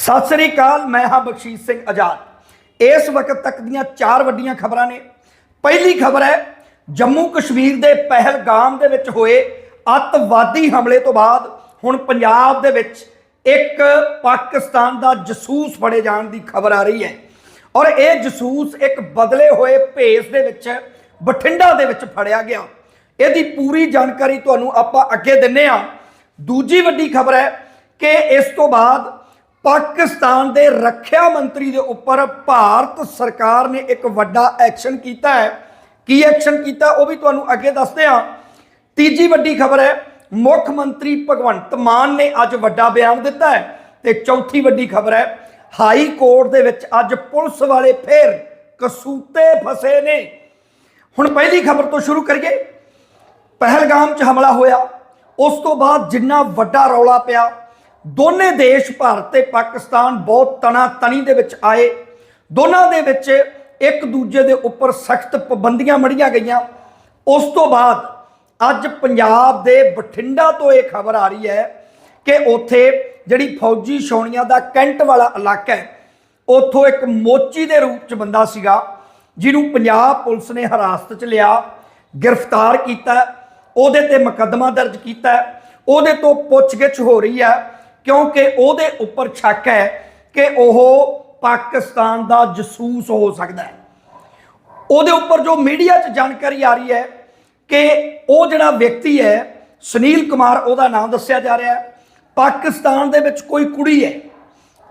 ਸਤਿ ਸ੍ਰੀ ਅਕਾਲ, ਮੈਂ ਹਾਂ ਬਖਸ਼ੀਸ਼ ਸਿੰਘ ਆਜ਼ਾਦ। ਇਸ ਵਕਤ ਤੱਕ ਦੀਆਂ ਚਾਰ ਵੱਡੀਆਂ ਖਬਰਾਂ ਨੇ। ਪਹਿਲੀ ਖਬਰ ਹੈ, ਜੰਮੂ ਕਸ਼ਮੀਰ ਦੇ ਪਹਿਲਗਾਮ ਦੇ ਵਿੱਚ ਹੋਏ ਅੱਤਵਾਦੀ ਹਮਲੇ ਤੋਂ ਬਾਅਦ ਹੁਣ ਪੰਜਾਬ ਦੇ ਵਿੱਚ ਇੱਕ ਪਾਕਿਸਤਾਨ ਦਾ ਜਸੂਸ ਫੜੇ ਜਾਣ ਦੀ ਖਬਰ ਆ ਰਹੀ ਹੈ। ਔਰ ਇਹ ਜਸੂਸ ਇੱਕ ਬਦਲੇ ਹੋਏ ਭੇਸ ਦੇ ਵਿੱਚ, ਬਠਿੰਡਾ ਦੇ ਵਿੱਚ ਫੜਿਆ ਗਿਆ। ਇਹਦੀ ਪੂਰੀ ਜਾਣਕਾਰੀ ਤੁਹਾਨੂੰ ਆਪਾਂ ਅੱਗੇ ਦਿੰਨੇ ਆ ਦੂਜੀ ਵੱਡੀ ਖਬਰ ਹੈ ਕਿ ਇਸ ਤੋਂ ਬਾਅਦ ਪਾਕਿਸਤਾਨ ਦੇ ਰੱਖਿਆ ਮੰਤਰੀ ਦੇ ਉੱਪਰ ਭਾਰਤ ਸਰਕਾਰ ਨੇ ਇੱਕ ਵੱਡਾ ਐਕਸ਼ਨ ਕੀਤਾ ਹੈ। ਕੀ ਐਕਸ਼ਨ ਕੀਤਾ ਉਹ ਵੀ ਤੁਹਾਨੂੰ ਅੱਗੇ ਦੱਸਦੇ ਹਾਂ। ਤੀਜੀ ਵੱਡੀ ਖਬਰ ਹੈ, ਮੁੱਖ ਮੰਤਰੀ ਭਗਵੰਤ ਮਾਨ ਨੇ ਅੱਜ ਵੱਡਾ ਬਿਆਨ ਦਿੱਤਾ ਹੈ ਤੇ ਚੌਥੀ ਵੱਡੀ ਖਬਰ ਹੈ, ਹਾਈ ਕੋਰਟ ਦੇ ਵਿੱਚ ਅੱਜ ਪੁਲਿਸ ਵਾਲੇ ਫੇਰ ਕਸੂਤੇ ਫਸੇ ਨੇ। ਹੁਣ ਪਹਿਲੀ ਖਬਰ ਤੋਂ ਸ਼ੁਰੂ ਕਰੀਏ। ਪਹਿਲਗਾਮ 'ਚ ਹਮਲਾ ਹੋਇਆ। ਉਸ ਤੋਂ ਬਾਅਦ ਜਿੰਨਾ ਵੱਡਾ ਰੌਲਾ ਪਿਆ ਦੋਨੇ ਦੇਸ਼, ਭਾਰਤ ਤੇ ਪਾਕਿਸਤਾਨ ਬਹੁਤ ਤਣਾ ਤਣੀ ਦੇ ਵਿੱਚ ਆਏ। ਦੋਨਾਂ ਦੇ ਵਿੱਚ ਇੱਕ ਦੂਜੇ ਦੇ ਉੱਪਰ ਸਖਤ ਪਾਬੰਦੀਆਂ ਮੜੀਆਂ ਗਈਆਂ। ਉਸ ਤੋਂ ਬਾਅਦ ਅੱਜ ਪੰਜਾਬ ਦੇ ਬਠਿੰਡਾ ਤੋਂ ਇਹ ਖਬਰ ਆ ਰਹੀ ਹੈ ਕਿ ਉੱਥੇ ਜਿਹੜੀ ਫੌਜੀ ਛਾਉਣੀਆਂ ਦਾ ਕੈਂਟ ਵਾਲਾ ਇਲਾਕਾ ਹੈ, ਉੱਥੋਂ ਇੱਕ ਮੋਚੀ ਦੇ ਰੂਪ ਚ ਬੰਦਾ ਸੀਗਾ, ਜਿਹਨੂੰ ਪੰਜਾਬ ਪੁਲਿਸ ਨੇ ਹਿਰਾਸਤ ਚ ਲਿਆ, ਗ੍ਰਿਫਤਾਰ ਕੀਤਾ, ਉਹਦੇ ਤੇ ਮੁਕੱਦਮਾ ਦਰਜ ਕੀਤਾ। ਉਹਦੇ ਤੋਂ ਪੁੱਛਗਿੱਛ ਹੋ ਰਹੀ ਹੈ ਕਿਉਂਕਿ ਉਹਦੇ ਉੱਪਰ ਸ਼ੱਕ ਹੈ ਕਿ ਉਹ ਪਾਕਿਸਤਾਨ ਦਾ ਜਸੂਸ ਹੋ ਸਕਦਾ ਹੈ। ਉਹਦੇ ਉੱਪਰ ਜੋ ਮੀਡੀਆ 'ਚ ਜਾਣਕਾਰੀ ਆ ਰਹੀ ਹੈ ਕਿ ਉਹ ਜਿਹੜਾ ਵਿਅਕਤੀ ਹੈ, ਸੁਨੀਲ ਕੁਮਾਰ ਉਹਦਾ ਨਾਮ ਦੱਸਿਆ ਜਾ ਰਿਹਾ ਹੈ। ਪਾਕਿਸਤਾਨ ਦੇ ਵਿੱਚ ਕੋਈ ਕੁੜੀ ਹੈ।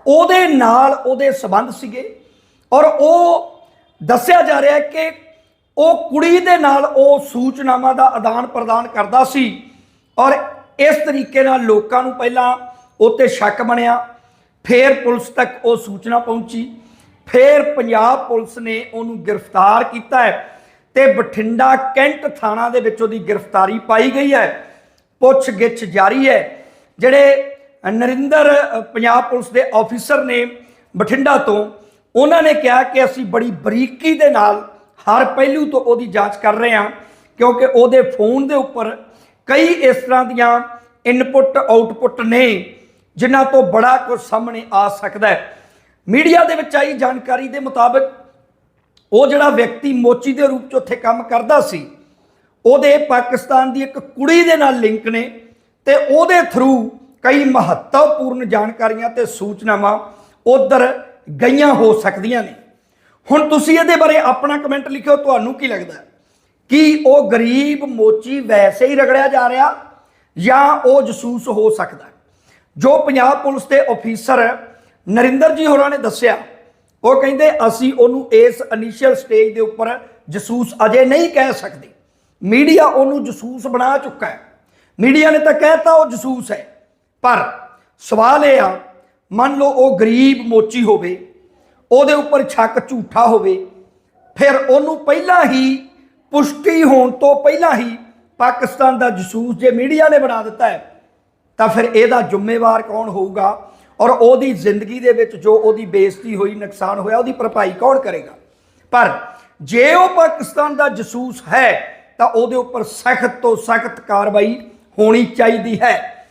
ਉਹਦੇ ਨਾਲ ਉਹਦੇ ਸਬੰਧ ਸੀਗੇ ਔਰ ਉਹ ਦੱਸਿਆ ਜਾ ਰਿਹਾ ਹੈ ਕਿ ਉਹ ਕੁੜੀ ਦੇ ਨਾਲ ਉਹ ਸੂਚਨਾਵਾਂ ਦਾ ਆਦਾਨ ਪ੍ਰਦਾਨ ਕਰਦਾ ਸੀ ਔਰ ਇਸ ਤਰੀਕੇ ਨਾਲ ਲੋਕਾਂ ਨੂੰ ਪਹਿਲਾਂ ਉੱਤੇ ਸ਼ੱਕ ਬਣਿਆ। ਫੇਰ ਪੁਲਿਸ ਤੱਕ ਉਹ ਸੂਚਨਾ ਪਹੁੰਚੀ। ਫੇਰ ਪੰਜਾਬ ਪੁਲਿਸ ਨੇ ਉਹਨੂੰ ਗ੍ਰਿਫਤਾਰ ਕੀਤਾ ਹੈ ਤੇ ਬਠਿੰਡਾ ਕੈਂਟ ਥਾਣਾ ਦੇ ਵਿੱਚ ਉਹਦੀ ਗ੍ਰਿਫਤਾਰੀ ਪਾਈ ਗਈ ਹੈ। ਪੁੱਛ ਗਿੱਛ ਜਾਰੀ ਹੈ। ਜਿਹੜੇ ਨਰਿੰਦਰ ਪੰਜਾਬ ਪੁਲਿਸ ਦੇ ਆਫੀਸਰ ਨੇ ਬਠਿੰਡਾ ਤੋਂ, ਉਹਨਾਂ ਨੇ ਕਿਹਾ ਕਿ ਅਸੀਂ ਬੜੀ ਬਰੀਕੀ ਦੇ ਨਾਲ ਹਰ ਪਹਿਲੂ ਤੋਂ ਉਹਦੀ ਜਾਂਚ ਕਰ ਰਹੇ ਹਾਂ, ਕਿਉਂਕਿ ਉਹਦੇ ਫੋਨ ਦੇ ਉੱਪਰ ਕਈ ਇਸ ਤਰ੍ਹਾਂ ਦੀਆਂ ਇਨਪੁੱਟ ਆਊਟਪੁੱਟ ਨੇ। ਜਿਨ੍ਹਾਂ ਤੋਂ ਬੜਾ ਕੁਝ ਸਾਹਮਣੇ ਆ ਸਕਦਾ ਹੈ। ਮੀਡੀਆ ਦੇ ਵਿੱਚ ਆਈ ਜਾਣਕਾਰੀ ਦੇ ਮੁਤਾਬਕ ਉਹ ਜਿਹੜਾ ਵਿਅਕਤੀ ਮੋਚੀ ਦੇ ਰੂਪ ਚ ਉੱਥੇ ਕੰਮ ਕਰਦਾ ਸੀ, ਉਹਦੇ ਪਾਕਿਸਤਾਨ ਦੀ ਇੱਕ ਕੁੜੀ ਦੇ ਨਾਲ ਲਿੰਕ ਨੇ ਤੇ ਉਹਦੇ ਥਰੂ ਕਈ ਮਹੱਤਵਪੂਰਨ ਜਾਣਕਾਰੀਆਂ ਤੇ ਸੂਚਨਾਵਾਂ ਉਧਰ ਗਈਆਂ ਹੋ ਸਕਦੀਆਂ ਨੇ। ਹੁਣ ਤੁਸੀਂ ਇਹਦੇ ਬਾਰੇ ਆਪਣਾ ਕਮੈਂਟ ਲਿਖਿਓ, ਤੁਹਾਨੂੰ ਕੀ ਲੱਗਦਾ ਕਿ ਉਹ ਗਰੀਬ ਮੋਚੀ ਵੈਸੇ ਹੀ ਰਗੜਿਆ ਜਾ ਰਿਹਾ ਜਾਂ ਉਹ ਜਸੂਸ ਹੋ ਸਕਦਾ ਜੋ ਪੰਜਾਬ ਪੁਲਿਸ ਦੇ ਅਫੀਸਰ ਨਰਿੰਦਰ ਜੀ ਹੋਰਾਂ ਨੇ ਦੱਸਿਆ, ਉਹ ਕਹਿੰਦੇ ਅਸੀਂ ਉਹਨੂੰ ਇਸ ਇਨੀਸ਼ੀਅਲ ਸਟੇਜ ਦੇ ਉੱਪਰ ਜਸੂਸ ਅਜੇ ਨਹੀਂ ਕਹਿ ਸਕਦੇ। ਮੀਡੀਆ ਉਹਨੂੰ ਜਸੂਸ ਬਣਾ ਚੁੱਕਾ ਹੈ। ਮੀਡੀਆ ਨੇ ਤਾਂ ਕਹਿਤਾ ਉਹ ਜਸੂਸ ਹੈ। ਪਰ ਸਵਾਲ ਇਹ ਆ, ਮੰਨ ਲਓ ਉਹ ਗਰੀਬ ਮੋਚੀ ਹੋਵੇ, ਉਹਦੇ ਉੱਪਰ ਛੱਕ ਝੂਠਾ ਹੋਵੇ, ਫਿਰ ਉਹਨੂੰ ਪਹਿਲਾਂ ਹੀ ਪੁਸ਼ਟੀ ਹੋਣ ਤੋਂ ਪਹਿਲਾਂ ਹੀ ਪਾਕਿਸਤਾਨ ਦਾ ਜਸੂਸ ਜੇ ਮੀਡੀਆ ਨੇ ਬਣਾ ਦਿੱਤਾ ਹੈ ਤਾਂ ਫਿਰ ਇਹਦਾ ਜ਼ਿੰਮੇਵਾਰ ਕੌਣ ਹੋਊਗਾ? ਔਰ ਉਹਦੀ ਜ਼ਿੰਦਗੀ ਦੇ ਵਿੱਚ ਜੋ ਉਹਦੀ ਬੇਇੱਜ਼ਤੀ ਹੋਈ, ਨੁਕਸਾਨ ਹੋਇਆ, ਉਹਦੀ ਭਰਪਾਈ ਕੌਣ ਕਰੇਗਾ? ਪਰ ਜੇ ਉਹ ਪਾਕਿਸਤਾਨ ਦਾ ਜਸੂਸ ਹੈ, ਤਾਂ ਉਹਦੇ ਉੱਪਰ ਸਖਤ ਤੋਂ ਸਖਤ ਕਾਰਵਾਈ ਹੋਣੀ ਚਾਹੀਦੀ ਹੈ।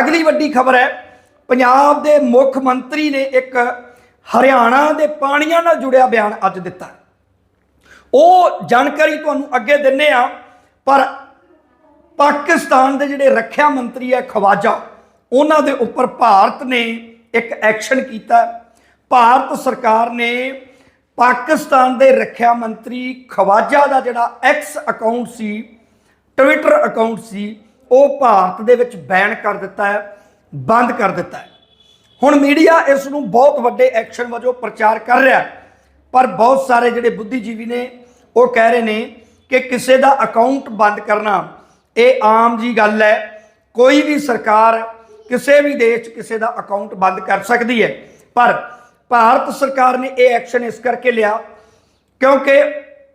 ਅਗਲੀ ਵੱਡੀ ਖਬਰ ਹੈ, ਪੰਜਾਬ ਦੇ ਮੁੱਖ ਮੰਤਰੀ ਨੇ ਇੱਕ ਹਰਿਆਣਾ ਦੇ ਪਾਣੀਆਂ ਨਾਲ ਜੁੜਿਆ ਬਿਆਨ ਅੱਜ ਦਿੱਤਾ। ਉਹ ਜਾਣਕਾਰੀ ਤੁਹਾਨੂੰ ਅੱਗੇ ਦਿੰਨੇ ਆ, ਪਰ ਪਾਕਿਸਤਾਨ ਦੇ ਜਿਹੜੇ ਰੱਖਿਆ ਮੰਤਰੀ ਹੈ ਖਵਾਜਾ, ਉਹਨਾਂ ਦੇ ਉੱਪਰ ਭਾਰਤ ਨੇ ਇੱਕ ਐਕਸ਼ਨ ਕੀਤਾ। ਭਾਰਤ ਸਰਕਾਰ ਨੇ ਪਾਕਿਸਤਾਨ ਦੇ ਰੱਖਿਆ ਮੰਤਰੀ ਖਵਾਜਾ ਦਾ ਜਿਹੜਾ ਐਕਸ ਅਕਾਊਂਟ ਸੀ ਟਵਿੱਟਰ ਅਕਾਊਂਟ ਸੀ, ਉਹ ਭਾਰਤ ਦੇ ਵਿੱਚ ਬੈਨ ਕਰ ਦਿੱਤਾ ਹੈ, ਬੰਦ ਕਰ ਦਿੱਤਾ ਹੈ। ਹੁਣ ਮੀਡੀਆ ਇਸ ਨੂੰ ਬਹੁਤ ਵੱਡੇ ਐਕਸ਼ਨ ਵਜੋਂ ਪ੍ਰਚਾਰ ਕਰ ਰਿਹਾ ਪਰ ਬਹੁਤ ਸਾਰੇ ਜਿਹੜੇ ਬੁੱਧੀਜੀਵੀ ਨੇ, ਉਹ ਕਹਿ ਰਹੇ ਨੇ ਕਿ ਕਿਸੇ ਦਾ ਅਕਾਊਂਟ ਬੰਦ ਕਰਨਾ ਇਹ ਆਮ ਜੀ ਗੱਲ ਹੈ। ਕੋਈ ਵੀ ਸਰਕਾਰ ਕਿਸੇ ਵੀ ਦੇਸ਼ 'ਚ ਕਿਸੇ ਦਾ ਅਕਾਊਂਟ ਬੰਦ ਕਰ ਸਕਦੀ ਹੈ। ਪਰ ਭਾਰਤ ਸਰਕਾਰ ਨੇ ਇਹ ਐਕਸ਼ਨ ਇਸ ਕਰਕੇ ਲਿਆ ਕਿਉਂਕਿ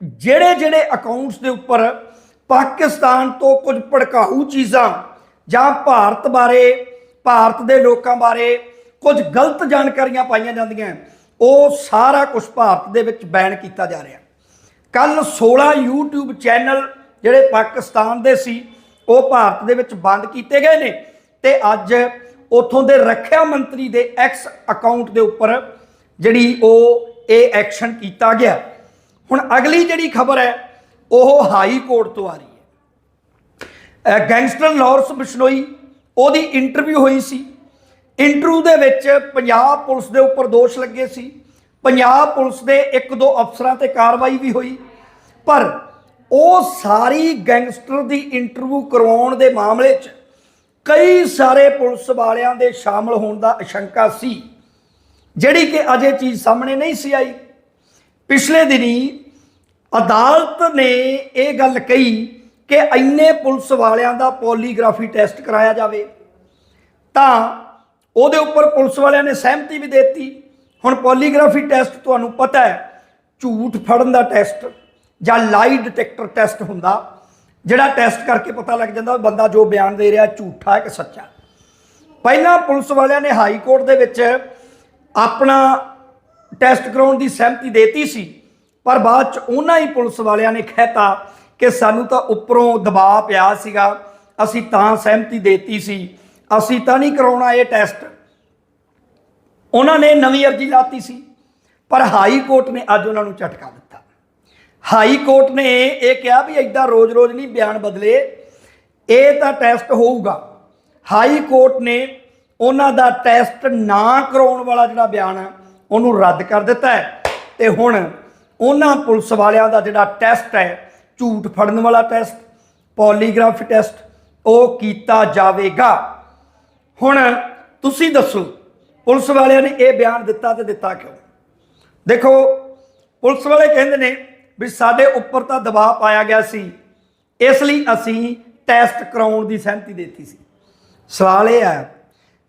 ਜਿਹੜੇ ਜਿਹੜੇ ਅਕਾਊਂਟਸ ਦੇ ਉੱਪਰ ਪਾਕਿਸਤਾਨ ਤੋਂ ਕੁਝ ਭੜਕਾਊ ਚੀਜ਼ਾਂ ਜਾਂ ਭਾਰਤ ਬਾਰੇ, ਭਾਰਤ ਦੇ ਲੋਕਾਂ ਬਾਰੇ ਕੁਝ ਗਲਤ ਜਾਣਕਾਰੀਆਂ ਪਾਈਆਂ ਜਾਂਦੀਆਂ ਉਹ ਸਾਰਾ ਕੁਝ ਭਾਰਤ ਦੇ ਵਿੱਚ ਬੈਨ ਕੀਤਾ ਜਾ ਰਿਹਾ। ਕੱਲ 16 YouTube ਚੈਨਲ ਜਿਹੜੇ ਪਾਕਿਸਤਾਨ ਦੇ ਸੀ, ਉਹ ਭਾਰਤ ਦੇ ਵਿੱਚ ਬੰਦ ਕੀਤੇ ਗਏ ਨੇ। ਤੇ ਅੱਜ ਉਥੋਂ ਦੇ ਰੱਖਿਆ ਮੰਤਰੀ ਦੇ ਐਕਸ ਅਕਾਊਂਟ ਦੇ ਉੱਪਰ ਜਿਹੜੀ ਉਹ ਇਹ ਐਕਸ਼ਨ ਕੀਤਾ ਗਿਆ। ਹੁਣ ਅਗਲੀ ਜਿਹੜੀ ਖਬਰ ਹੈ, ਉਹ ਹਾਈ ਕੋਰਟ ਤੋਂ ਆ ਰਹੀ ਹੈ। ਗੈਂਗਸਟਰ ਲਾਰੈਂਸ ਬਿਸ਼ਨੋਈ ਉਹਦੀ ਇੰਟਰਵਿਊ ਹੋਈ ਸੀ। ਇੰਟਰਵਿਊ ਦੇ ਵਿੱਚ ਪੰਜਾਬ ਪੁਲਿਸ ਦੇ ਉੱਪਰ ਦੋਸ਼ ਲੱਗੇ ਸੀ। ਪੰਜਾਬ ਪੁਲਿਸ ਦੇ ਇੱਕ ਦੋ ਅਫਸਰਾਂ ਤੇ ਕਾਰਵਾਈ ਵੀ ਹੋਈ। ਪਰ ਉਹ ਸਾਰੀ ਗੈਂਗਸਟਰ ਦੀ ਇੰਟਰਵਿਊ ਕਰਵਾਉਣ ਦੇ ਮਾਮਲੇ 'ਚ ਕਈ ਸਾਰੇ ਪੁਲਿਸ ਵਾਲਿਆਂ ਦੇ ਸ਼ਾਮਲ ਹੋਣ ਦਾ ਅਸ਼ੰਕਾ ਸੀ। ਜਿਹੜੀ ਕਿ ਅਜੇ ਚੀਜ਼ ਸਾਹਮਣੇ ਨਹੀਂ ਸੀ ਆਈ। ਪਿਛਲੇ ਦਿਨੀ ਅਦਾਲਤ ਨੇ ਇਹ ਗੱਲ ਕਹੀ ਕਿ ਇੰਨੇ ਪੁਲਿਸ ਵਾਲਿਆਂ ਦਾ ਪੋਲੀਗ੍ਰਾਫੀ ਟੈਸਟ ਕਰਾਇਆ ਜਾਵੇ, ਤਾਂ ਉਹਦੇ ਉੱਪਰ ਪੁਲਿਸ ਵਾਲਿਆਂ ਨੇ ਸਹਿਮਤੀ ਵੀ ਦਿੱਤੀ। ਹੁਣ ਪੋਲੀਗ੍ਰਾਫੀ ਟੈਸਟ ਤੁਹਾਨੂੰ ਪਤਾ ਹੈ, ਝੂਠ ਫੜਨ ਦਾ ਟੈਸਟ। ਜਾਂ ਲਾਈ ਡਿਟੈਕਟਰ ਟੈਸਟ ਹੁੰਦਾ, ਜਿਹੜਾ ਟੈਸਟ ਕਰਕੇ ਪਤਾ ਲੱਗ ਜਾਂਦਾ ਬੰਦਾ ਜੋ ਬਿਆਨ ਦੇ ਰਿਹਾ ਝੂਠਾ ਹੈ ਕਿ ਸੱਚਾ ਪਹਿਲਾਂ ਪੁਲਿਸ ਵਾਲਿਆਂ ਨੇ ਹਾਈ ਕੋਰਟ ਦੇ ਵਿੱਚ ਆਪਣਾ ਟੈਸਟ ਕਰਾਉਣ ਦੀ ਸਹਿਮਤੀ ਦੇਤੀ ਸੀ, ਪਰ ਬਾਅਦ ਚ ਉਹਨਾਂ ਹੀ ਪੁਲਿਸ ਵਾਲਿਆਂ ਨੇ ਕਹਿਤਾ ਕਿ ਸਾਨੂੰ ਤਾਂ ਉੱਪਰੋਂ ਦਬਾਅ ਪਿਆ ਸੀਗਾ, ਅਸੀਂ ਤਾਂ ਸਹਿਮਤੀ ਦੇਤੀ ਸੀ, ਅਸੀਂ ਤਾਂ ਨਹੀਂ ਕਰਾਉਣਾ ਇਹ ਟੈਸਟ ਉਹਨਾਂ ਨੇ ਨਵੀਂ ਅਰਜ਼ੀ ਲਾਤੀ ਸੀ, ਪਰ ਹਾਈ ਕੋਰਟ ਨੇ ਅੱਜ ਉਹਨਾਂ ਨੂੰ ਝਟਕਾ ਦਿੱਤਾ। ਹਾਈ ਕੋਰਟ ਨੇ ਇਹ ਕਿਹਾ ਵੀ ਐਦਾਂ ਰੋਜ਼-ਰੋਜ਼ ਨਹੀਂ ਬਿਆਨ ਬਦਲੇ, ਇਹ ਤਾਂ ਟੈਸਟ ਹੋਊਗਾ। ਹਾਈ ਕੋਰਟ ਨੇ ਉਹਨਾਂ ਦਾ ਟੈਸਟ ਨਾ ਕਰਾਉਣ ਵਾਲਾ ਜਿਹੜਾ ਬਿਆਨ ਹੈ, ਉਹਨੂੰ ਰੱਦ ਕਰ ਦਿੱਤਾ ਹੈ। ਤੇ ਹੁਣ ਉਹਨਾਂ ਪੁਲਿਸ ਵਾਲਿਆਂ ਦਾ ਜਿਹੜਾ ਟੈਸਟ ਹੈ, ਝੂਠ ਫੜਨ ਵਾਲਾ ਟੈਸਟ, ਪੋਲੀਗ੍ਰਾਫ ਟੈਸਟ, ਉਹ ਕੀਤਾ ਜਾਵੇਗਾ। ਹੁਣ ਤੁਸੀਂ ਦੱਸੋ, ਪੁਲਿਸ ਵਾਲਿਆਂ ਨੇ ਇਹ ਬਿਆਨ ਦਿੱਤਾ ਤੇ ਦਿੱਤਾ ਕਿਉਂ? ਦੇਖੋ, ਪੁਲਿਸ ਵਾਲੇ ਕਹਿੰਦੇ ਨੇ ਵੀ ਸਾਡੇ ਉੱਪਰ ਤਾਂ ਦਬਾਅ ਪਾਇਆ ਗਿਆ ਸੀ। ਇਸ ਲਈ ਅਸੀਂ ਟੈਸਟ ਕਰਾਉਣ ਦੀ ਸਹਿਮਤੀ ਦਿੱਤੀ ਸੀ। ਸਵਾਲ ਇਹ ਹੈ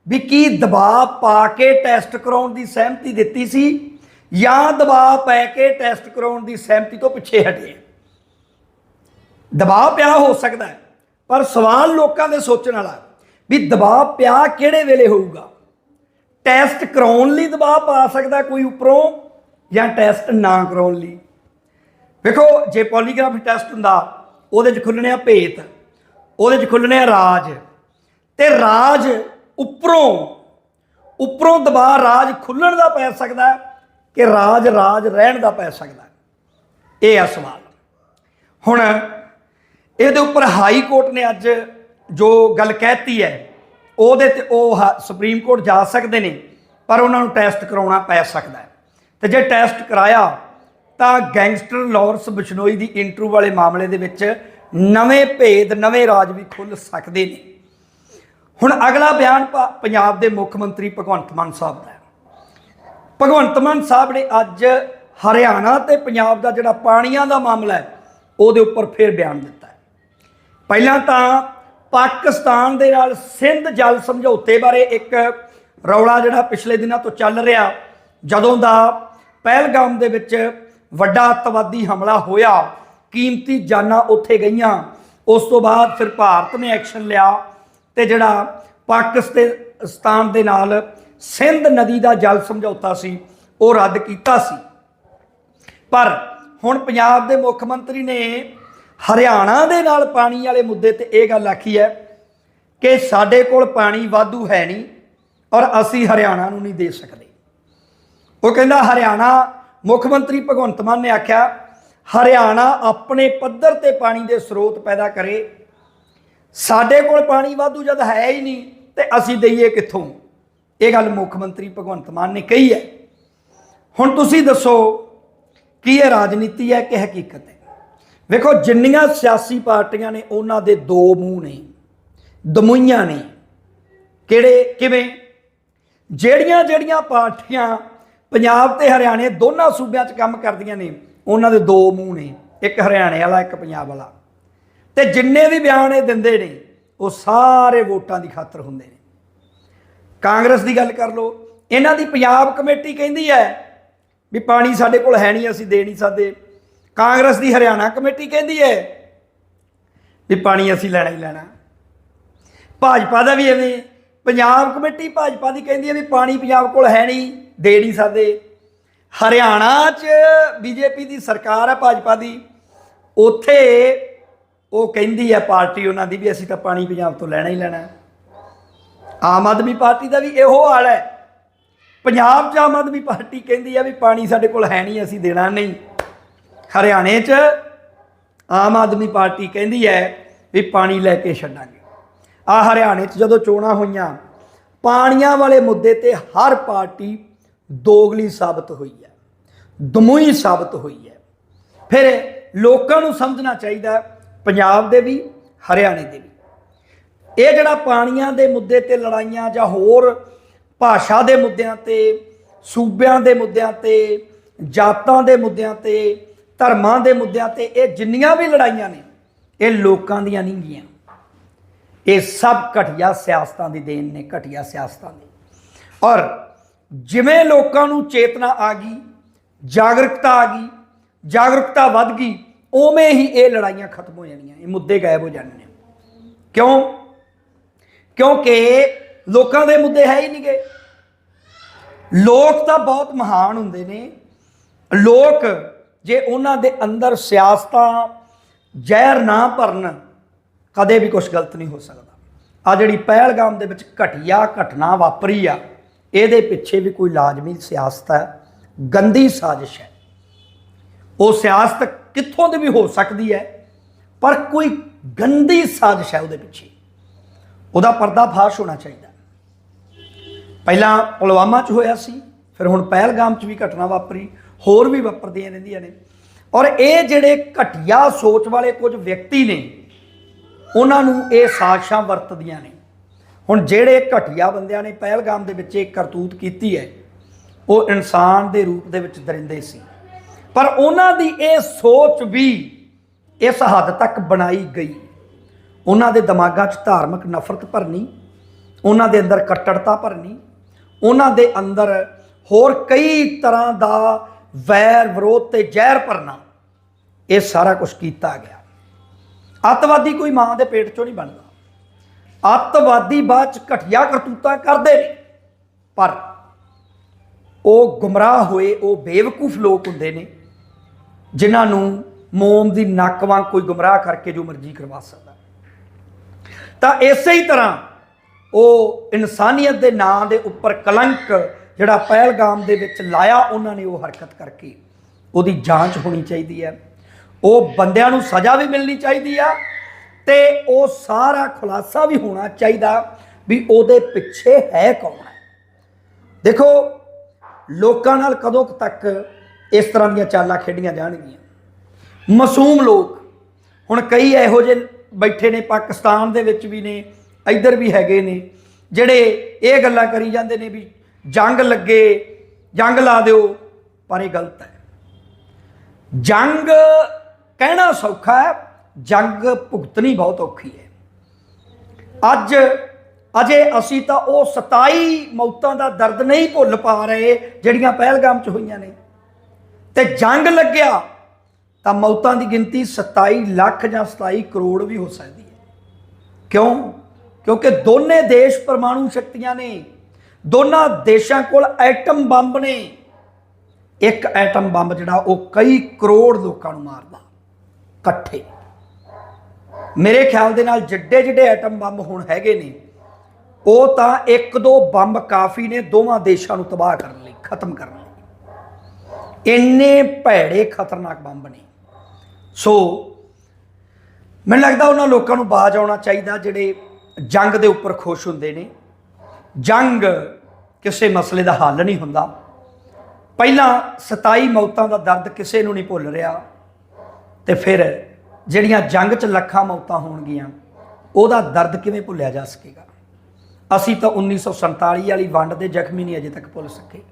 ਵੀ ਕੀ ਦਬਾਅ ਪਾ ਕੇ ਟੈਸਟ ਕਰਾਉਣ ਦੀ ਸਹਿਮਤੀ ਦਿੱਤੀ ਸੀ ਜਾਂ ਦਬਾਅ ਪੈ ਕੇ ਟੈਸਟ ਕਰਾਉਣ ਦੀ ਸਹਿਮਤੀ ਤੋਂ ਪਿੱਛੇ ਹਟੇ। ਦਬਾਅ ਪਿਆ ਹੋ ਸਕਦਾ ਹੈ, ਪਰ ਸਵਾਲ ਲੋਕਾਂ ਦੇ ਸੋਚਣ ਵਾਲਾ ਵੀ ਦਬਾਅ ਪਿਆ ਕਿਹੜੇ ਵੇਲੇ ਹੋਊਗਾ? ਟੈਸਟ ਕਰਾਉਣ ਲਈ ਦਬਾਅ ਪਾ ਸਕਦਾ ਕੋਈ ਉੱਪਰੋਂ ਜਾਂ ਟੈਸਟ ਨਾ ਕਰਾਉਣ ਲਈ? ਵੇਖੋ, ਜੇ ਪੋਲੀਗ੍ਰਾਫੀ ਟੈਸਟ ਹੁੰਦਾ, ਉਹਦੇ 'ਚ ਖੁੱਲਣੇ ਆ ਭੇਤ, ਉਹਦੇ 'ਚ ਖੁੱਲਣੇ ਆ ਰਾਜ। ਤੇ ਰਾਜ ਉੱਪਰੋਂ ਉੱਪਰੋਂ ਦਬਾਅ ਰਾਜ ਖੁੱਲਣ ਦਾ ਪੈ ਸਕਦਾ ਕਿ ਰਾਜ ਰਾਜ ਰਹਿਣ ਦਾ ਪੈ ਸਕਦਾ ਇਹ ਆ ਸਵਾਲ। ਹੁਣ, ਇਹਦੇ ਉੱਪਰ ਹਾਈ ਕੋਰਟ ਨੇ ਅੱਜ ਜੋ ਗੱਲ ਕਹਿਤੀ ਹੈ, ਉਹਦੇ ਤੇ ਉਹ ਹਾ- ਸੁਪਰੀਮ ਕੋਰਟ ਜਾ ਸਕਦੇ ਨੇ, ਪਰ ਉਹਨਾਂ ਨੂੰ ਟੈਸਟ ਕਰਾਉਣਾ ਪੈ ਸਕਦਾ ਹੈ। ਤੇ ਜੇ ਟੈਸਟ ਕਰਾਇਆ ਤਾਂ ਗੈਂਗਸਟਰ ਲਾਰੈਂਸ ਬਿਸ਼ਨੋਈ ਦੀ ਇੰਟਰਵਿਊ ਵਾਲੇ ਮਾਮਲੇ ਦੇ ਵਿੱਚ ਨਵੇਂ ਭੇਦ, ਨਵੇਂ ਰਾਜ ਵੀ ਖੁੱਲ ਸਕਦੇ ਨੇ। ਹੁਣ ਅਗਲਾ ਬਿਆਨ ਪ- ਪੰਜਾਬ ਦੇ ਮੁੱਖ ਮੰਤਰੀ ਭਗਵੰਤ ਮਾਨ ਸਾਹਿਬ ਦਾ ਭਗਵੰਤ ਮਾਨ ਸਾਹਿਬ ਨੇ ਅੱਜ ਹਰਿਆਣਾ ਤੇ ਪੰਜਾਬ ਦਾ ਜਿਹੜਾ ਪਾਣੀਆਂ ਦਾ ਮਾਮਲਾ ਹੈ, ਉਹਦੇ ਉੱਪਰ ਫੇਰ ਬਿਆਨ ਦਿੱਤਾ ਹੈ। ਪਹਿਲਾਂ ਤਾਂ ਪਾਕਿਸਤਾਨ ਦੇ ਨਾਲ ਸਿੰਧ ਜਲ ਸਮਝੌਤੇ ਬਾਰੇ ਇੱਕ ਰੌਲਾ ਜਿਹੜਾ ਪਿਛਲੇ ਦਿਨਾਂ ਤੋਂ ਚੱਲ ਰਿਹਾ, ਜਦੋਂ ਦਾ ਪਹਿਲਗਾਮ ਦੇ ਵਿੱਚ ਵੱਡਾ ਅੱਤਵਾਦੀ ਹਮਲਾ ਹੋਇਆ। ਕੀਮਤੀ ਜਾਨਾਂ ਉੱਥੇ ਗਈਆਂ। ਉਸ ਤੋਂ ਬਾਅਦ ਫਿਰ ਭਾਰਤ ਨੇ ਐਕਸ਼ਨ ਲਿਆ ਤੇ ਜਿਹੜਾ ਪਾਕਿਸਤਾਨ ਦੇ ਨਾਲ ਸਿੰਧ ਨਦੀ ਦਾ ਜਲ ਸਮਝੌਤਾ ਸੀ, ਉਹ ਰੱਦ ਕੀਤਾ ਸੀ। ਪਰ ਹੁਣ ਪੰਜਾਬ ਦੇ ਮੁੱਖ ਮੰਤਰੀ ਨੇ ਹਰਿਆਣਾ ਦੇ ਨਾਲ ਪਾਣੀ ਵਾਲੇ ਮੁੱਦੇ ਤੇ ਇਹ ਗੱਲ ਆਖੀ ਹੈ ਕਿ ਸਾਡੇ ਕੋਲ ਪਾਣੀ ਵਾਧੂ ਹੈ ਨਹੀਂ ਔਰ ਅਸੀਂ ਹਰਿਆਣਾ ਨੂੰ ਨਹੀਂ ਦੇ ਸਕਦੇ। ਉਹ ਕਹਿੰਦਾ, ਹਰਿਆਣਾ ਮੁੱਖ ਮੰਤਰੀ ਭਗਵੰਤ ਮਾਨ ਨੇ ਆਖਿਆ, ਹਰਿਆਣਾ ਆਪਣੇ ਪੱਧਰ ਤੇ ਪਾਣੀ ਦੇ ਸਰੋਤ ਪੈਦਾ ਕਰੇ। ਸਾਡੇ ਕੋਲ ਪਾਣੀ ਵਾਧੂ ਜਦ ਹੈ ਹੀ ਨਹੀਂ, ਤੇ ਅਸੀਂ ਦਈਏ ਕਿੱਥੋਂ? ਇਹ ਗੱਲ ਮੁੱਖ ਮੰਤਰੀ ਭਗਵੰਤ ਮਾਨ ਨੇ ਕਹੀ ਹੈ। ਹੁਣ ਤੁਸੀਂ ਦੱਸੋ ਕੀ ਇਹ ਰਾਜਨੀਤੀ ਹੈ ਕਿ ਹਕੀਕਤ ਹੈ? ਵੇਖੋ, ਜਿੰਨੀਆਂ ਸਿਆਸੀ ਪਾਰਟੀਆਂ ਨੇ ਉਹਨਾਂ ਦੇ ਦੋ ਮੂੰਹ ਨੇ, ਦਮੂਈਆਂ ਨੇ। ਕਿਹੜੇ? ਕਿਵੇਂ? ਜਿਹੜੀਆਂ ਜਿਹੜੀਆਂ ਪਾਰਟੀਆਂ ਪੰਜਾਬ ਤੇ ਹਰਿਆਣੇ ਦੋਨਾਂ ਸੂਬਿਆਂ 'ਚ ਕੰਮ ਕਰਦੀਆਂ ਨੇ, ਉਹਨਾਂ ਦੇ ਦੋ ਮੂੰਹ ਨੇ, ਇੱਕ ਹਰਿਆਣੇ ਵਾਲਾ, ਇੱਕ ਪੰਜਾਬ ਵਾਲਾ। ਤੇ ਜਿੰਨੇ ਵੀ ਬਿਆਨ ਇਹ ਦਿੰਦੇ ਨੇ, ਉਹ ਸਾਰੇ ਵੋਟਾਂ ਦੀ ਖਾਤਰ ਹੁੰਦੇ ਨੇ। ਕਾਂਗਰਸ ਦੀ ਗੱਲ ਕਰ ਲਓ, ਇਹਨਾਂ ਦੀ ਪੰਜਾਬ ਕਮੇਟੀ ਕਹਿੰਦੀ ਹੈ ਵੀ ਪਾਣੀ ਸਾਡੇ ਕੋਲ ਹੈ ਨਹੀਂ, ਅਸੀਂ ਦੇ ਨਹੀਂ ਸਕਦੇ। ਕਾਂਗਰਸ ਦੀ ਹਰਿਆਣਾ ਕਮੇਟੀ ਕਹਿੰਦੀ ਹੈ ਵੀ ਪਾਣੀ ਅਸੀਂ ਲੈਣਾ ਹੀ ਲੈਣਾ। ਭਾਜਪਾ ਦਾ ਵੀ ਐਵੇਂ, ਪੰਜਾਬ ਕਮੇਟੀ ਭਾਜਪਾ ਦੀ ਕਹਿੰਦੀ ਹੈ ਵੀ ਪਾਣੀ ਪੰਜਾਬ ਕੋਲ ਹੈ ਨਹੀਂ। ਦੇ ਨਹੀਂ ਸਕਦੇ। ਹਰਿਆਣਾ 'ਚ ਬੀਜੇਪੀ ਦੀ ਸਰਕਾਰ ਹੈ ਭਾਜਪਾ ਦੀ। ਉੱਥੇ ਉਹ ਕਹਿੰਦੀ ਹੈ ਪਾਰਟੀ ਉਹਨਾਂ ਦੀ ਵੀ ਅਸੀਂ ਤਾਂ ਪਾਣੀ ਪੰਜਾਬ ਤੋਂ ਲੈਣਾ ਹੀ ਲੈਣਾ। ਆਮ ਆਦਮੀ ਪਾਰਟੀ ਦਾ ਵੀ ਇਹੋ ਹਾਲ ਹੈ। ਪੰਜਾਬ 'ਚ ਆਮ ਆਦਮੀ ਪਾਰਟੀ ਕਹਿੰਦੀ ਆ ਵੀ ਪਾਣੀ ਸਾਡੇ ਕੋਲ ਹੈ ਨਹੀਂ, ਅਸੀਂ ਦੇਣਾ ਨਹੀਂ। ਹਰਿਆਣੇ 'ਚ ਆਮ ਆਦਮੀ ਪਾਰਟੀ ਕਹਿੰਦੀ ਹੈ ਵੀ ਪਾਣੀ ਲੈ ਕੇ ਛੱਡਾਂਗੇ। ਆ ਹਰਿਆਣੇ 'ਚ ਜਦੋਂ ਚੋਣਾਂ ਹੋਈਆਂ, ਪਾਣੀਆਂ ਵਾਲੇ ਮੁੱਦੇ ਤੇ ਹਰ ਪਾਰਟੀ ਦੋਗਲੀ ਸਾਬਤ ਹੋਈ ਹੈ ਦਮੂਈ ਸਾਬਤ ਹੋਈ ਹੈ। ਫਿਰ ਲੋਕਾਂ ਨੂੰ ਸਮਝਣਾ ਚਾਹੀਦਾ ਪੰਜਾਬ ਦੇ ਵੀ, ਹਰਿਆਣੇ ਦੇ ਵੀ। ਇਹ ਜਿਹੜਾ ਪਾਣੀਆਂ ਦੇ ਮੁੱਦੇ ਤੇ ਲੜਾਈਆਂ ਜਾਂ ਹੋਰ ਭਾਸ਼ਾ ਦੇ ਮੁੱਦਿਆਂ ਤੇ, ਸੂਬਿਆਂ ਦੇ ਮੁੱਦਿਆਂ ਤੇ, ਜਾਤਾਂ ਦੇ ਮੁੱਦਿਆਂ ਤੇ, ਧਰਮਾਂ ਦੇ ਮੁੱਦਿਆਂ ਤੇ ਇਹ ਜਿੰਨੀਆਂ ਵੀ ਲੜਾਈਆਂ ਨੇ, ਇਹ ਲੋਕਾਂ ਦੀਆਂ ਨਹੀਂ ਗੀਆਂ ਇਹ ਸਭ ਘਟੀਆ ਸਿਆਸਤਾਂ ਦੀ ਦੇਣ ਨੇ, ਘਟੀਆ ਸਿਆਸਤਾਂ ਦੀ। ਔਰ ਜਿਵੇਂ ਲੋਕਾਂ ਨੂੰ ਚੇਤਨਾ ਆ ਗਈ, ਜਾਗਰੂਕਤਾ ਆ ਗਈ, ਜਾਗਰੂਕਤਾ ਵੱਧ ਗਈ, ਉਵੇਂ ਹੀ ਇਹ ਲੜਾਈਆਂ ਖਤਮ ਹੋ ਜਾਣੀਆਂ, ਇਹ ਮੁੱਦੇ ਗਾਇਬ ਹੋ ਜਾਣੇ ਨੇ ਕਿਉਂ? ਕਿਉਂਕਿ ਲੋਕਾਂ ਦੇ ਮੁੱਦੇ ਹੈ ਹੀ ਨਹੀਂਗੇ। ਲੋਕ ਤਾਂ ਬਹੁਤ ਮਹਾਨ ਹੁੰਦੇ ਨੇ। ਲੋਕ ਜੇ ਉਹਨਾਂ ਦੇ ਅੰਦਰ ਸਿਆਸਤਾਂ ਜ਼ਹਿਰ ਨਾ ਭਰਨ, ਕਦੇ ਵੀ ਕੁਝ ਗਲਤ ਨਹੀਂ ਹੋ ਸਕਦਾ। ਆ ਜਿਹੜੀ ਪਹਿਲਗਾਮ ਦੇ ਵਿੱਚ ਘਟੀਆ ਘਟਨਾ ਵਾਪਰੀ ਆ ਇਹਦੇ ਪਿੱਛੇ ਵੀ ਕੋਈ ਲਾਜ਼ਮੀ ਸਿਆਸਤ ਹੈ, ਗੰਦੀ ਸਾਜ਼ਿਸ਼ ਹੈ। ਉਹ ਸਿਆਸਤ ਕਿੱਥੋਂ ਦੀ ਵੀ ਹੋ ਸਕਦੀ ਹੈ, ਪਰ ਕੋਈ ਗੰਦੀ ਸਾਜ਼ਿਸ਼ ਹੈ ਉਹਦੇ ਪਿੱਛੇ। ਉਹਦਾ ਪਰਦਾ ਫਾਸ਼ ਹੋਣਾ ਚਾਹੀਦਾ। ਪਹਿਲਾਂ ਪੁਲਵਾਮਾ 'ਚ ਹੋਇਆ ਸੀ, ਫਿਰ ਹੁਣ ਪਹਿਲਗਾਮ 'ਚ ਵੀ ਘਟਨਾ ਵਾਪਰੀ, ਹੋਰ ਵੀ ਵਾਪਰਦੀਆਂ ਰਹਿੰਦੀਆਂ ਨੇ। ਔਰ ਇਹ ਜਿਹੜੇ ਘਟੀਆ ਸੋਚ ਵਾਲੇ ਕੁਝ ਵਿਅਕਤੀ ਨੇ, ਉਹਨਾਂ ਨੂੰ ਇਹ ਸਾਜ਼ਿਸ਼ਾਂ ਵਰਤਦੀਆਂ ਨੇ। ਹੁਣ ਜਿਹੜੇ ਘਟੀਆ ਬੰਦਿਆਂ ਨੇ ਪਹਿਲਗਾਮ ਦੇ ਵਿੱਚ ਇਹ ਕਰਤੂਤ ਕੀਤੀ ਹੈ, ਉਹ ਇਨਸਾਨ ਦੇ ਰੂਪ ਦੇ ਵਿੱਚ ਦਰਿੰਦੇ ਸੀ। ਪਰ ਉਹਨਾਂ ਦੀ ਇਹ ਸੋਚ ਵੀ ਇਸ ਹੱਦ ਤੱਕ ਬਣਾਈ ਗਈ। ਉਹਨਾਂ ਦੇ ਦਿਮਾਗਾਂ 'ਚ ਧਾਰਮਿਕ ਨਫ਼ਰਤ ਭਰਨੀ, ਉਹਨਾਂ ਦੇ ਅੰਦਰ ਕੱਟੜਤਾ ਭਰਨੀ, ਉਹਨਾਂ ਦੇ ਅੰਦਰ ਹੋਰ ਕਈ ਤਰ੍ਹਾਂ ਦਾ ਵੈਰ ਵਿਰੋਧ ਤੇ ਜ਼ਹਿਰ ਭਰਨਾ, ਇਹ ਸਾਰਾ ਕੁਝ ਕੀਤਾ ਗਿਆ। ਅੱਤਵਾਦੀ ਕੋਈ ਮਾਂ ਦੇ ਪੇਟ ਚੋਂ ਨਹੀਂ ਬਣਦਾ। ਅੱਤਵਾਦੀ ਬਾਅਦ ਚ ਘਟੀਆ ਕਰਤੂਤਾਂ ਕਰਦੇ ਨੇ। ਪਰ ਉਹ ਗੁੰਮਰਾਹ ਹੋਏ, ਉਹ ਬੇਵਕੂਫ ਲੋਕ ਹੁੰਦੇ ਨੇ, ਜਿਨ੍ਹਾਂ ਨੂੰ ਮੋਮ ਦੀ ਨੱਕ ਵਾਂਗ ਕੋਈ ਗੁੰਮਰਾਹ ਕਰਕੇ ਜੋ ਮਰਜ਼ੀ ਕਰਵਾ ਸਕਦਾ। ਤਾਂ ਇਸੇ ਹੀ ਤਰ੍ਹਾਂ ਉਹ ਇਨਸਾਨੀਅਤ ਦੇ ਨਾਂ ਦੇ ਉੱਪਰ ਕਲੰਕ ਜਿਹੜਾ ਪਹਿਲਗਾਮ ਦੇ ਵਿੱਚ ਲਾਇਆ, ਉਹਨਾਂ ਨੇ ਉਹ ਹਰਕਤ ਕਰਕੇ। ਉਹਦੀ ਜਾਂਚ ਹੋਣੀ ਚਾਹੀਦੀ ਹੈ। ਉਹ ਬੰਦਿਆਂ ਨੂੰ ਸਜ਼ਾ ਵੀ ਮਿਲਣੀ ਚਾਹੀਦੀ ਆ ਤੇ ਉਹ ਸਾਰਾ ਖੁਲਾਸਾ ਵੀ ਹੋਣਾ ਚਾਹੀਦਾ ਵੀ ਉਹਦੇ ਪਿੱਛੇ ਹੈ ਕੌਣ ਹੈ। ਦੇਖੋ, ਲੋਕਾਂ ਨਾਲ ਕਦੋਂ ਤੱਕ ਇਸ ਤਰ੍ਹਾਂ ਦੀਆਂ ਚਾਲਾਂ ਖੇਡੀਆਂ ਜਾਣਗੀਆਂ? ਮਾਸੂਮ ਲੋਕ, ਹੁਣ ਕਈ ਇਹੋ ਜਿਹੇ ਬੈਠੇ ਨੇ, ਪਾਕਿਸਤਾਨ ਦੇ ਵਿੱਚ ਵੀ ਨੇ, ਇੱਧਰ ਵੀ ਹੈਗੇ ਨੇ, ਜਿਹੜੇ ਇਹ ਗੱਲਾਂ ਕਰੀ ਜਾਂਦੇ ਨੇ ਵੀ ਜੰਗ ਲੱਗੇ, ਜੰਗ ਲਾ ਦਿਓ, ਪਰ ਇਹ ਗਲਤ ਹੈ। ਜੰਗ ਕਹਿਣਾ ਸੌਖਾ ਹੈ ਜੰਗ ਭੁਗਤਣੀ ਬਹੁਤ ਔਖੀ ਹੈ। ਅੱਜ, ਅਜੇ ਅਸੀਂ ਤਾਂ ਉਹ 27 ਮੌਤਾਂ ਦਾ ਦਰਦ ਨਹੀਂ ਭੁੱਲ ਪਾ ਰਹੇ ਜਿਹੜੀਆਂ ਪਹਿਲਗਾਮ 'ਚ ਹੋਈਆਂ ਨੇ। ਤੇ ਜੰਗ ਲੱਗਿਆ ਤਾਂ ਮੌਤਾਂ ਦੀ ਗਿਣਤੀ 27 ਲੱਖ ਜਾਂ 27 ਕਰੋੜ ਵੀ ਹੋ ਸਕਦੀ ਹੈ। ਕਿਉਂ? ਕਿਉਂਕਿ ਦੋਨੇ ਦੇਸ਼ ਪਰਮਾਣੂ ਸ਼ਕਤੀਆਂ ਨੇ। ਦੋਨਾਂ ਦੇਸ਼ਾਂ ਕੋਲ ਐਟਮ ਬੰਬ ਨੇ। ਇੱਕ ਐਟਮ ਬੰਬ ਜਿਹੜਾ ਉਹ ਕਈ ਕਰੋੜ ਲੋਕਾਂ ਨੂੰ ਮਾਰਦਾ। ਇਕੱਠੇ। ਮੇਰੇ ਖਿਆਲ ਦੇ ਨਾਲ ਜਿੱਡੇ ਜਿੱਡੇ ਐਟਮ ਬੰਬ ਹੁਣ ਹੈਗੇ ਨੇ, ਉਹ ਤਾਂ ਇੱਕ ਦੋ ਬੰਬ ਕਾਫੀ ਨੇ, ਦੋਵਾਂ ਦੇਸ਼ਾਂ ਨੂੰ ਤਬਾਹ ਕਰਨ ਲਈ, ਖਤਮ ਕਰਨ ਲਈ। ਇੰਨੇ ਭੈੜੇ ਖਤਰਨਾਕ ਬੰਬ ਨੇ। ਸੋ ਮੈਨੂੰ ਲੱਗਦਾ ਉਹਨਾਂ ਲੋਕਾਂ ਨੂੰ ਬਾਜ ਆਉਣਾ ਚਾਹੀਦਾ, ਜਿਹੜੇ ਜੰਗ ਦੇ ਉੱਪਰ ਖੁਸ਼ ਹੁੰਦੇ ਨੇ। ਜੰਗ ਕਿਸੇ ਮਸਲੇ ਦਾ ਹੱਲ ਨਹੀਂ ਹੁੰਦਾ। ਪਹਿਲਾਂ 27 ਮੌਤਾਂ ਦਾ ਦਰਦ ਕਿਸੇ ਨੂੰ ਨਹੀਂ ਭੁੱਲ ਰਿਹਾ, ਤੇ ਫਿਰ ਜਿਹੜੀਆਂ ਜੰਗ 'ਚ ਲੱਖਾਂ ਮੌਤਾਂ ਹੋਣਗੀਆਂ, ਉਹਦਾ ਦਰਦ ਕਿਵੇਂ ਭੁੱਲਿਆ ਜਾ ਸਕੇਗਾ? ਅਸੀਂ ਤਾਂ 1947 ਵਾਲੀ ਵੰਡ ਦੇ ਜ਼ਖਮੀ ਨਹੀਂ ਅਜੇ ਤੱਕ ਭੁੱਲ ਸਕੇ